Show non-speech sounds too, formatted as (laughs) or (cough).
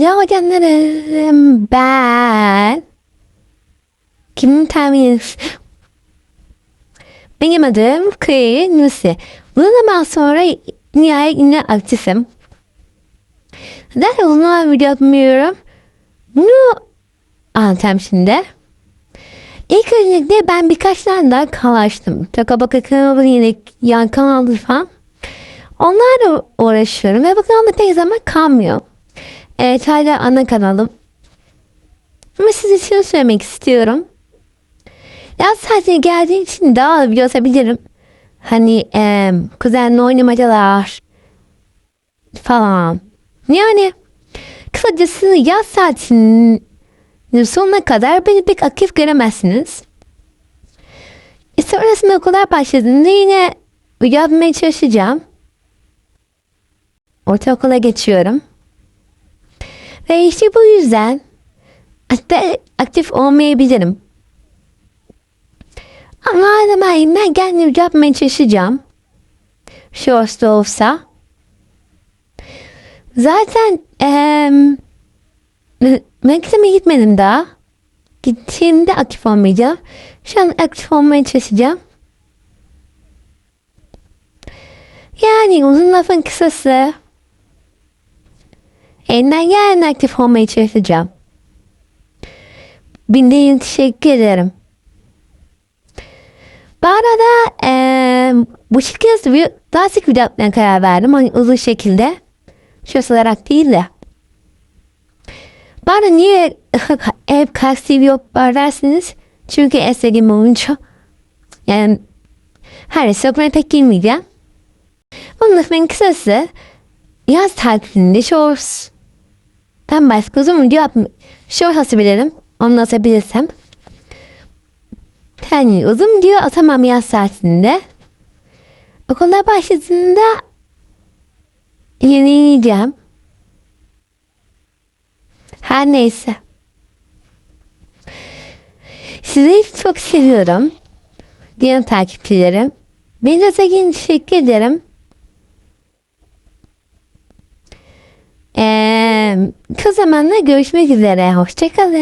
Merhaba canlarım. Ben. Kim tahmin ediyorsun? Benim adım Kıyı Nusi. Bu zaman sonra nihayet yine aktifim. Zaten uzun video yapmıyorum. Bunu anlatacağım şimdi. İlk öncelikle ben birkaç tane daha kanal açtım. Takabaka kanalı yine yan kanaldır falan. Onlarla uğraşıyorum ve bu kanalda pek zaman kalmıyor. Evet hala ana kanalım. Ama size şunu söylemek istiyorum. Yaz tatili geldiği için daha video atabilirim. Hani e, kuzenle oynamacalar falan. Yani kısacası yaz tatilinin sonuna kadar beni pek aktif göremezsiniz. E, sonrasında okullar başladığında yine video yapmaya çalışacağım. Ortaokula geçiyorum. Ve işte bu yüzden hatta aktif olmayabilirim. Ama arada ben kendim yapmaya çalışacağım. Shorts da olsa. Zaten eee Mektebe gitmedim daha. Gittiğimde aktif olmayacağım. Şu an aktif olmaya çalışacağım. Yani uzun lafın kısası. Elinden gelen aktif olmaya çalışacağım. Bildiğin teşekkür ederim. Bu arada eee bu şekilde daha sık video yapmaya karar verdim. Hani uzun şekilde. Şöyle olarak değil de. Bana niye (laughs) hep kalp TV yok dersiniz? Çünkü istediğim oyuncu. Yani her okula pek girmeyeceğim. Onun lafının kısası yaz tatilinde shorts. Ben başka uzun video yapm short atabilirim. Onu atabilirsem. Yani uzun video atamam yaz tatilinde. Okullar başladığında yenileyeceğim. Her neyse. Sizi çok seviyorum. Diğer takipçilerim. Beni de teşekkür ederim. Kısa zamanla görüşmek üzere. Hoşçakalın.